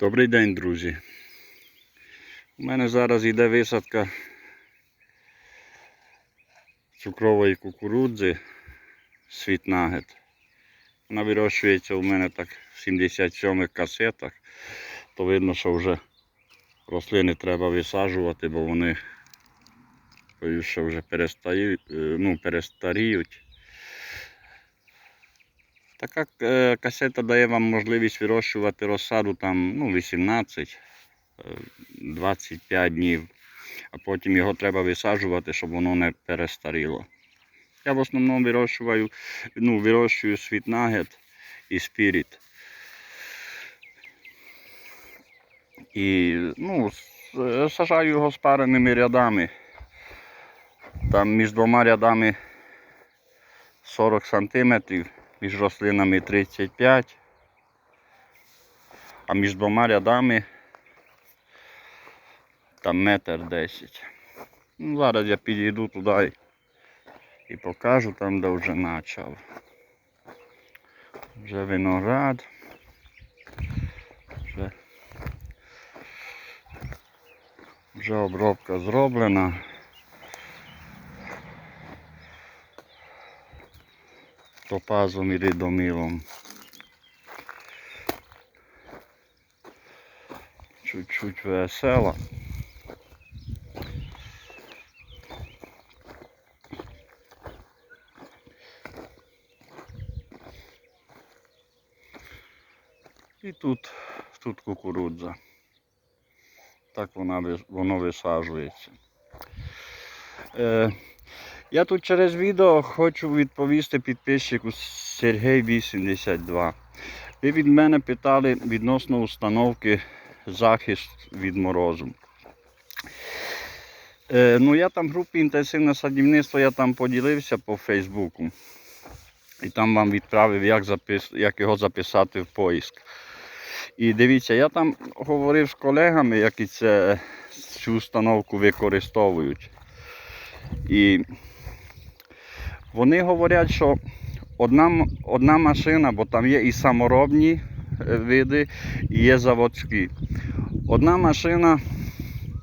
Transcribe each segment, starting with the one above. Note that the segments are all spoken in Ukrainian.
Добрий день, друзі. У мене зараз йде висадка цукрової кукурудзи світнагет. Вона вирощується у мене так в 77 касетах. То видно, що вже рослини треба висаджувати, бо вони що вже перестають, е, ну, перестаріють. Така е, касета дає вам можливість вирощувати розсаду там ну, 18, е, 25 днів, а потім його треба висаджувати, щоб воно не перестаріло. Я в основному вирощую, ну, вирощую світнагет і спіріт. І ну, е, сажаю його спареними рядами. Там між двома рядами 40 сантиметрів між рослинами 35, а між двома рядами там метр 10. Ну, зараз я підійду туди і покажу там, де вже почав. Вже виноград. Вже, вже обробка зроблена. Топазом і рідомілом. Чуть-чуть весела. І тут, тут кукурудза. Так вона, воно висаджується. Е, я тут через відео хочу відповісти підписчику Сергій 82. Ви від мене питали відносно установки захист від морозу. Е, ну я там в групі інтенсивне садівництво, я там поділився по Фейсбуку. І там вам відправив, як, запис, як його записати в поиск. І дивіться, я там говорив з колегами, які це, цю установку використовують. І вони говорять, що одна, одна машина, бо там є і саморобні е, види, і є заводські. Одна машина,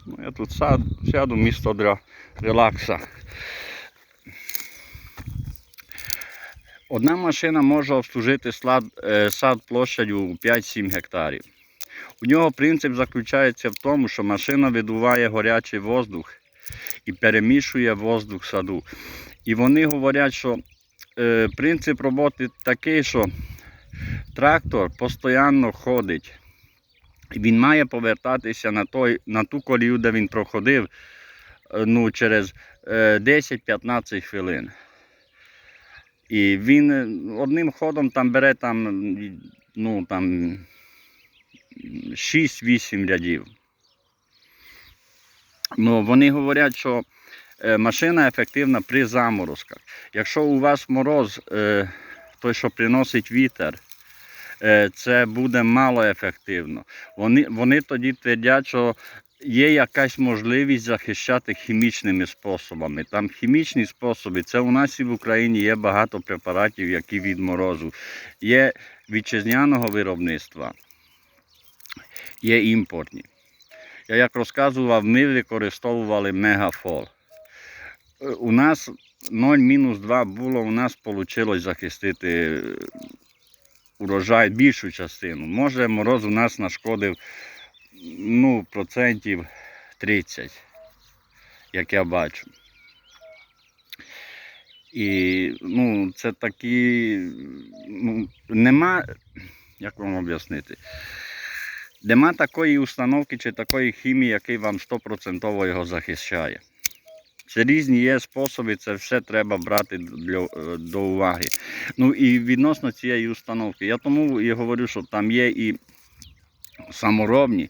ну я тут сяду, сяду місто для релакса. Одна машина може обслужити сад, е, сад площадю 5-7 гектарів. У нього принцип заключається в тому, що машина видуває горячий воздух і перемішує воздух саду. І вони говорять, що е, принцип роботи такий, що трактор постійно ходить. Він має повертатися на, той, на ту колію, де він проходив е, ну, через е, 10-15 хвилин. І він е, одним ходом там бере там, ну, там 6-8 рядів. Ну, вони говорять, що е, машина ефективна при заморозках. Якщо у вас мороз, е, той, що приносить вітер, е, це буде мало ефективно. Вони, вони тоді твердять, що є якась можливість захищати хімічними способами. Там хімічні способи, це у нас і в Україні є багато препаратів, які від морозу. Є вітчизняного виробництва, є імпортні. Я як розказував, ми використовували мегафол. У нас 0-2 було, у нас вийшло захистити е, урожай більшу частину. Може, мороз у нас нашкодив ну, процентів 30, як я бачу. І ну, це такі, ну, нема, як вам об'яснити, нема такої установки чи такої хімії, який вам 100% його захищає. Це різні є способи, це все треба брати е, до уваги. Ну і відносно цієї установки. Я тому і говорю, що там є і саморобні,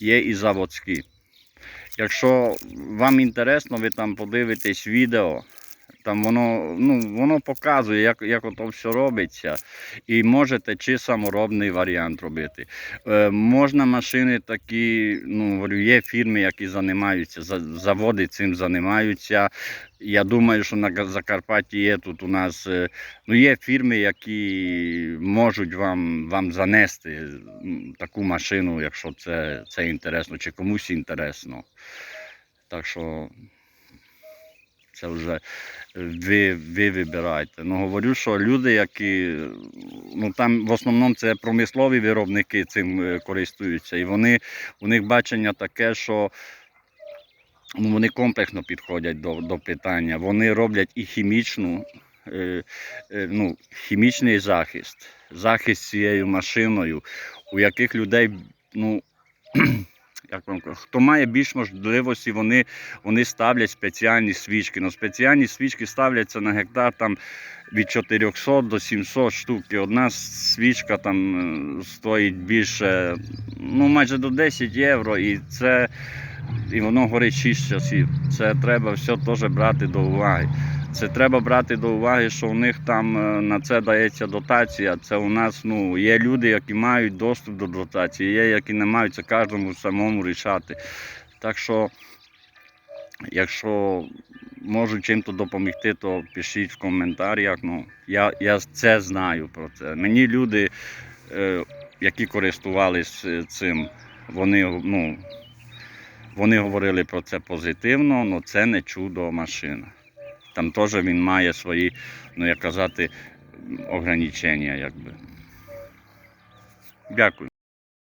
є і заводські. Якщо вам інтересно, ви там подивитесь відео, Там воно, ну, воно показує, як, як ото все робиться. І можете чи саморобний варіант робити. Е, можна машини такі, ну, говорю, є фірми, які займаються, заводи цим займаються. Я думаю, що на Закарпатті є тут у нас е, ну, є фірми, які можуть вам, вам занести таку машину, якщо це, це інтересно, чи комусь інтересно. Так що це вже е, ви, ви вибирайте. Ну, говорю, що люди, які ну, там в основному це промислові виробники цим е, користуються, і вони, у них бачення таке, що ну, вони комплексно підходять до, до питання. Вони роблять і хімічну, е, ну, хімічний захист, захист цією машиною, у яких людей, ну, як вам хто має більш можливості, вони, вони ставлять спеціальні свічки. Ну, спеціальні свічки ставляться на гектар там від 400 до 700 штук. І одна свічка там е, стоїть більше, ну майже до 10 євро. І це і воно горить 6 часів. Це треба все теж брати до уваги. Це треба брати до уваги, що у них там е, на це дається дотація. Це у нас ну, є люди, які мають доступ до дотації, є, які не мають, це кожному самому рішати. Так що, якщо можу чим-то допомогти, то пишіть в коментарях. Ну, я, я це знаю про це. Мені люди, е, які користувалися цим, вони, ну, вони говорили про це позитивно, але це не чудо машина. Там теж він має свої, ну як казати, ограничення, якби. Дякую.